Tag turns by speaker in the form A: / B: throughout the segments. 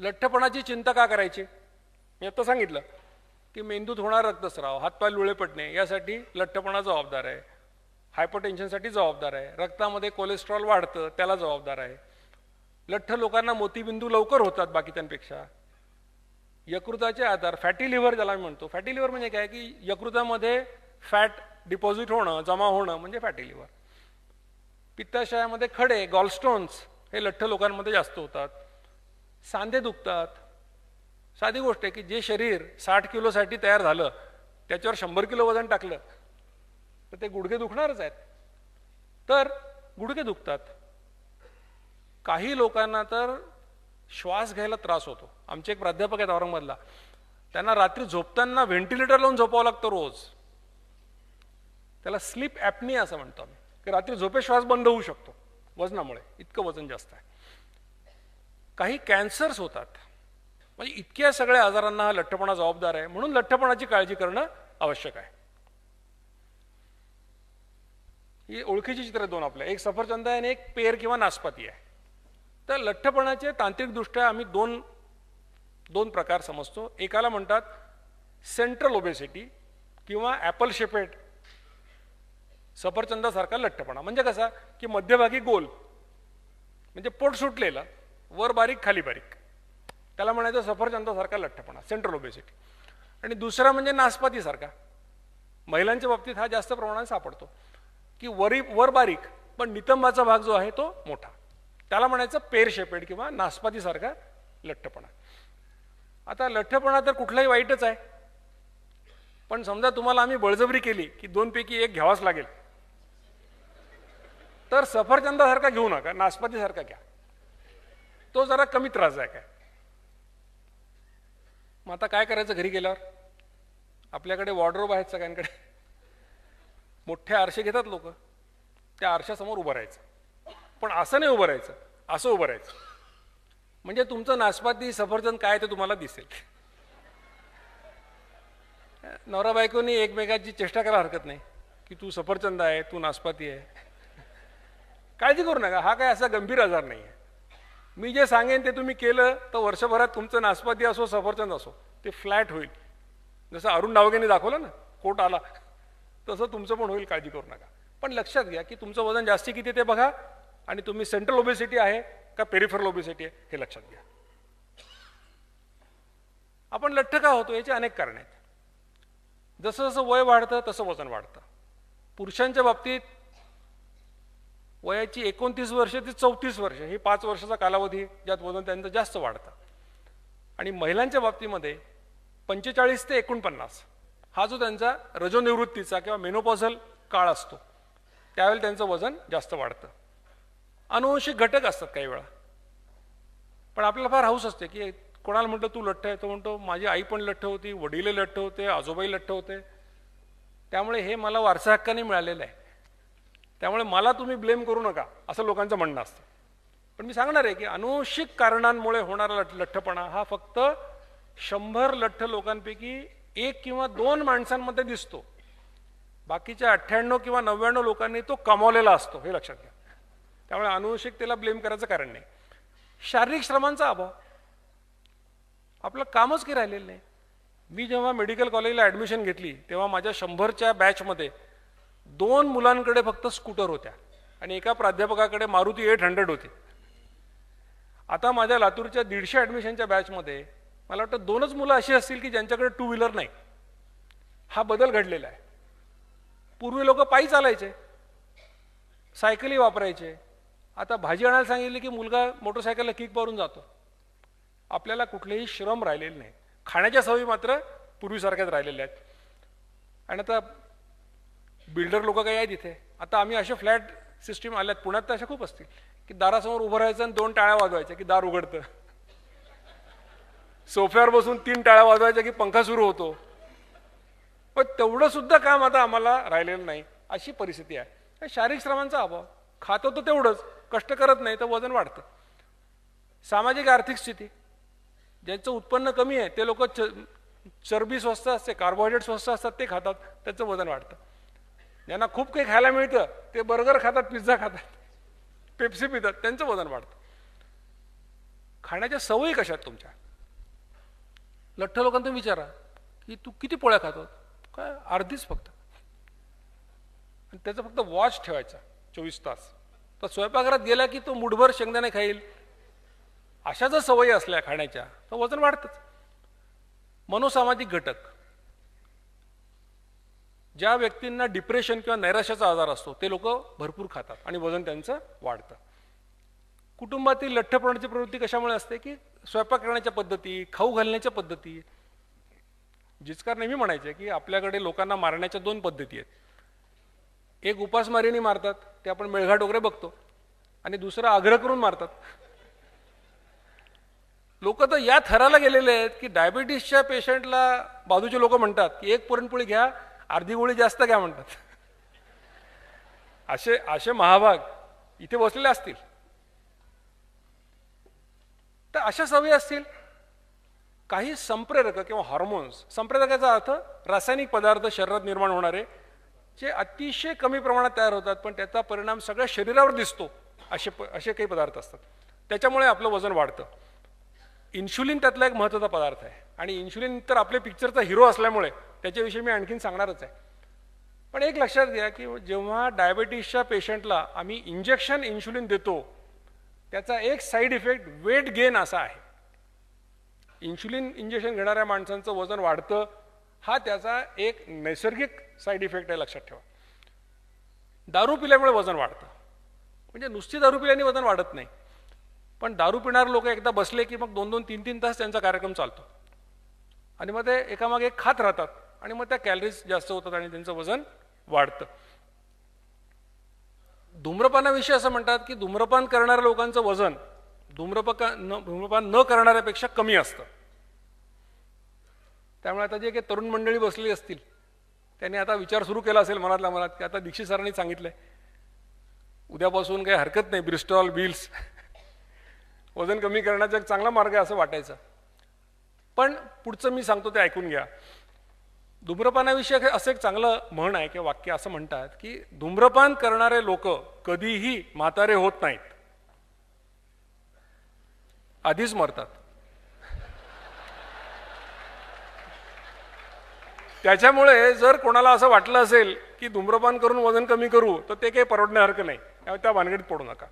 A: लठ्ठपणाची चिंता का करायची? मी आता सांगितलं की मेंदूत होणार रक्तस्राव हातपाय लुळे पडणे यासाठी लठ्ठपणा जबाबदार आहे. हायपरटेन्शनसाठी जबाबदार आहे. रक्तामध्ये कोलेस्ट्रॉल वाढतं त्याला जबाबदार आहे. लठ्ठ लोकांना मोतीबिंदू लवकर होतात बाकीच्यांपेक्षा यकृताचे आधार फॅटी लिव्हर ज्याला मी म्हणतो. फॅटी लिव्हर म्हणजे काय? की यकृतामध्ये फॅट डिपॉझिट होणं जमा होणं म्हणजे फॅटी लिव्हर पित्ताशयामध्ये खडे गॉलस्टोन्स हे लठ्ठ लोकांमध्ये जास्त होतात. सांधे दुखतात. साधी गोष्ट आहे की जे शरीर साठ किलोसाठी तयार झालं त्याच्यावर शंभर किलो वजन टाकलं तर ते गुडघे दुखणारच आहेत. तर गुडघे दुखतात. काही लोकांना तर श्वास घ्यायला त्रास होतो. आमचे एक प्राध्यापक आहेत औरंगाबादला. त्यांना रात्री झोपताना व्हेंटिलेटर लावून झोपावं लागतं रोज. त्याला स्लीप ॲपनी असं म्हणतो आम्ही. की रात्री झोपे श्वास बंद होऊ शकतो. वजनामुळे. इतकं वजन जास्त आहे. काही कॅन्सर्स होतात. म्हणजे इतक्या सगळ्या आजारांना हा लठ्ठपणा जबाबदार आहे म्हणून लठ्ठपणाची काळजी करणं आवश्यक आहे. ही ओळखीची चित्र दोन आपल्या. एक सफरचंद आहे आणि एक पेर किंवा नासपाती आहे. तर लठ्ठपणाचे तांत्रिकदृष्ट्या आम्ही दोन दोन प्रकार समजतो. एकाला म्हणतात सेंट्रल ओबेसिटी किंवा ॲपल शेपेट सफरचंदासारखा लठ्ठपणा. म्हणजे कसा? की मध्यभागी गोल. म्हणजे पोट सुटलेलं. वर बारीक खाली बारीक. त्याला म्हणायचं सफरचंदासारखा लठ्ठपणा सेंट्रल ओबेसिटी आणि दुसरा म्हणजे नासपातीसारखा. महिलांच्या बाबतीत हा जास्त प्रमाणात सापडतो. की वरी वर बारीक पण नितंबाचा भाग जो आहे तो मोठा. त्याला म्हणायचं पेर शेपेड किंवा नासपातीसारखा लठ्ठपणा. आता लठ्ठपणा तर कुठलाही वाईटच आहे. पण समजा तुम्हाला आम्ही बळजबरी केली की दोनपैकी एक घ्यावाच लागेल. तर सफरचंदासारखा घेऊ नका नासपातीसारखा घ्या. तो जरा कमी त्रासदायक आहे मग आता काय करायचं घरी गेल्यावर? आपल्याकडे वॉर्डरोब आहेत सगळ्यांकडे. मोठे आरसे घेतात लोक. त्या आरशासमोर उभं राहायचं. पण असं नाही उभं राहायचं. असं उभं राहायचं. म्हणजे तुमचं नाशपाती सफरचंद काय ते तुम्हाला दिसेल. नवरा बायकोनी एकमेकाची चेष्टा करायला हरकत नाही. की तू सफरचंद आहे तू नाशपाती आहे. काळजी करू नका. हा काय असा गंभीर आजार नाही आहे मी जे सांगेन ते तुम्ही केलं तर वर्षभरात तुमचं नाशपाती असो सफरचंद असो ते फ्लॅट होईल. जसं अरुण डावगेने दाखवलं ना कोट आला तसं तुमचं पण होईल काळजी करू नका. पण लक्षात घ्या की तुमचं वजन जास्ती किती ते बघा आणि तुम्ही सेंट्रल ओबेसिटी आहे का पेरिफरल ओबेसिटी आहे हे लक्षात घ्या. आपण लठ्ठ का होतो याची अनेक कारण आहेत. जसं जसं वय वाढतं तसं वजन वाढतं. पुरुषांच्या बाबतीत वयाची एकोणतीस वर्ष ते चौतीस वर्ष ही पाच वर्षाचा कालावधी ज्यात वजन त्यांचं जास्त वाढतं. आणि महिलांच्या बाबतीमध्ये पंचेचाळीस ते एकोणपन्नास हा जो त्यांचा रजोनिवृत्तीचा किंवा मेनोपॉझल काळ असतो त्यावेळेला त्यांचं वजन जास्त वाढतं. अनुवंशिक घटक असतात काही वेळा. पण आपल्याला फार हाऊस असते की कोणाला म्हणतो तू लठ्ठ आहे. तो म्हणतो माझी आई पण लठ्ठ होती वडील लठ्ठ होते आजोबाई लठ्ठ होते. त्यामुळे हे मला वारसा हक्काने मिळालेलं आहे. त्यामुळे मला तुम्ही ब्लेम करू नका असं लोकांचं म्हणणं असतं. पण मी सांगणार आहे की अनुवंशिक कारणांमुळे होणारा लठ लठ्ठपणा हा फक्त शंभर लठ्ठ लोकांपैकी एक किंवा दोन माणसांमध्ये दिसतो. बाकीच्या अठ्ठ्याण्णव किंवा नव्याण्णव लोकांनी तो कमावलेला असतो हे लक्षात घ्या. त्यामुळे अनुवंशिकतेला ब्लेम करायचं कारण नाही. शारीरिक श्रमांचा अभाव. आपलं कामच की राहिलेलं नाही. मी जेव्हा मेडिकल कॉलेजला ॲडमिशन घेतली तेव्हा माझ्या शंभरच्या बॅचमध्ये दोन मुलांकडे फक्त स्कूटर होत्या आणि एका प्राध्यापकाकडे मारुती एट हंड्रेड होती. आता माझ्या लातूरच्या दीडशे ॲडमिशनच्या बॅचमध्ये मला वाटतं दोनच मुलं अशी असतील की ज्यांच्याकडे टू व्हीलर नाही. हा बदल घडलेला आहे. पूर्वी लोक पायी चालायचे सायकली वापरायचे. आता भाजी आणायला सांगितली की मुलगा मोटरसायकलला किक मारून जातो. आपल्याला कुठलेही श्रम राहिलेले नाही. खाण्याच्या सवयी मात्र पूर्वीसारख्याच राहिलेल्या आहेत. आणि आता बिल्डर लोक काही आहेत इथे. आता आम्ही असे फ्लॅट सिस्टीम आल्यात. पुण्यात तर अशा खूप असतील. की दारासमोर उभं राहायचं आणि दोन टाळ्या वाजवायच्या की दार उघडतं. सोफ्यावर बसून तीन टाळ्या वाजवायच्या की पंखा सुरू होतो. पण तेवढं सुद्धा काम आता आम्हाला राहिलेलं नाही. अशी परिस्थिती आहे. शारीरिक श्रमांचा अभाव. खातो तर तेवढंच. कष्ट करत नाही तर वजन वाढतं. सामाजिक आर्थिक स्थिती. ज्यांचं उत्पन्न कमी आहे ते लोक चरबी स्वस्त असते कार्बोहायड्रेट स्वस्त असतात ते खातात. त्याचं वजन वाढतं. ज्यांना खूप काही खायला मिळतं. ते बर्गर खातात पिझ्झा खातात. पेप्सी पितात. त्यांचं वजन वाढतं. खाण्याच्या सवयी कशा आहेत तुमच्या? लठ्ठ लोकांना तुम्ही विचारा की तू किती पोळ्या खातो काय अर्धीच फक्त. आणि त्याचा फक्त वॉच ठेवायचा चोवीस तास. तर स्वयंपाकघरात गेला की तो मुठभर शेंगदाणे खाईल. अशा जर सवयी असल्या खाण्याच्या तर वजन वाढतंच. मनोसामाजिक घटक. ज्या व्यक्तींना डिप्रेशन किंवा नैराश्याचा आजार असतो ते लोक भरपूर खातात आणि वजन त्यांचं वाढतं. कुटुंबातील लठ्ठपणाची प्रवृत्ती कशामुळे असते की स्वयंपाक करण्याच्या पद्धती खाऊ घालण्याच्या पद्धती. जिचकार नेहमी म्हणायचे की आपल्याकडे लोकांना मारण्याच्या दोन पद्धती आहेत. एक उपासमारीने मारतात ते आपण मेळघाट वगैरे बघतो. आणि दुसरं आग्रह करून मारतात. लोक तर या थराला गेलेले आहेत की डायबिटीसच्या पेशंटला बाजूचे लोक म्हणतात की एक पुरणपोळी घ्या अर्धी गोळी जास्त घ्या म्हणतात? असे असे महाभाग इथे बसलेले असतील. तर अशा सवयी असतील. काही संप्रेरक किंवा हॉर्मोन्स संप्रेरकाचा अर्थ रासायनिक पदार्थ शरीरात निर्माण होणारे जे अतिशय कमी प्रमाणात तयार होतात पण त्याचा परिणाम सगळ्या शरीरावर दिसतो असे प असे काही पदार्थ असतात. त्याच्यामुळे आपलं वजन वाढतं. इन्शुलिन त्यातला एक महत्त्वाचा पदार्थ आहे. आणि इन्शुलिन तर आपल्या पिक्चरचा हिरो असल्यामुळे त्याच्याविषयी मी आणखीन सांगणारच आहे. पण एक लक्षात घ्या की जेव्हा डायबेटीसच्या पेशंटला आम्ही इंजेक्शन इन्शुलिन देतो त्याचा एक साईड इफेक्ट वेट गेन असा आहे. इन्शुलिन इंजेक्शन घेणाऱ्या माणसांचं वजन वाढतं हा त्याचा एक नैसर्गिक साईड इफेक्ट आहे लक्षात ठेवा. दारू पिल्यामुळे वजन वाढतं. म्हणजे नुसती दारू पिल्याने वजन वाढत नाही. पण दारू पिणारे लोक एकदा बसले की मग दोन दोन तीन तीन तास त्यांचा कार्यक्रम चालतो. आणि मग ते एकामागे एक खात राहतात. आणि मग त्या कॅलरीज जास्त होतात आणि त्यांचं वजन वाढतं. धूम्रपानाविषयी असं म्हणतात की धूम्रपान करणाऱ्या लोकांचं वजन धूम्रपका न धूम्रपान न करणाऱ्यापेक्षा कमी असतं. त्यामुळे आता जे काही तरुण मंडळी बसली असतील त्यांनी आता विचार सुरू केला असेल मनातल्या मनात की आता दीक्षित सरांनी सांगितलंय उद्यापासून काही हरकत नाही ब्रिस्टॉल बिल्स वजन कमी करण्याचा एक चांगला मार्ग आहे असं वाटायचं. पण पुढचं मी सांगतो ते ऐकून घ्या. धूम्रपानाविषयी असं एक चांगलं म्हण आहे किंवा वाक्य असं म्हणतात की धूम्रपान करणारे लोक कधीही म्हातारे होत नाहीत. आधीच मरतात. त्याच्यामुळे जर कोणाला असं वाटलं असेल की धूम्रपान करून वजन कमी करू तर ते काही परवडण्यासारखं नाही. त्यामुळे त्या भानगडीत पडू नका.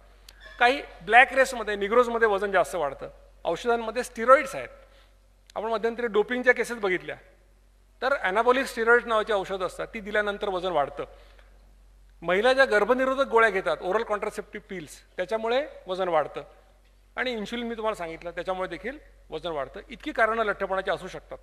A: काही ब्लॅक रेसमध्ये निग्रोजमध्ये वजन जास्त वाढतं. औषधांमध्ये स्टिरॉइड्स आहेत. आपण मध्यंतरी डोपिंगच्या केसेस बघितल्या. तर अॅनाबॉलिक स्टिरॉइड्स नावाची औषधं असतात ती दिल्यानंतर वजन वाढतं. महिला ज्या गर्भनिरोधक गोळ्या घेतात ओरल कॉन्ट्रासेप्टिव्ह पिल्स त्याच्यामुळे वजन वाढतं. आणि इन्शुलिन मी तुम्हाला सांगितलं त्याच्यामुळे देखील वजन वाढतं. इतकी कारणं लठ्ठपणाची असू शकतात.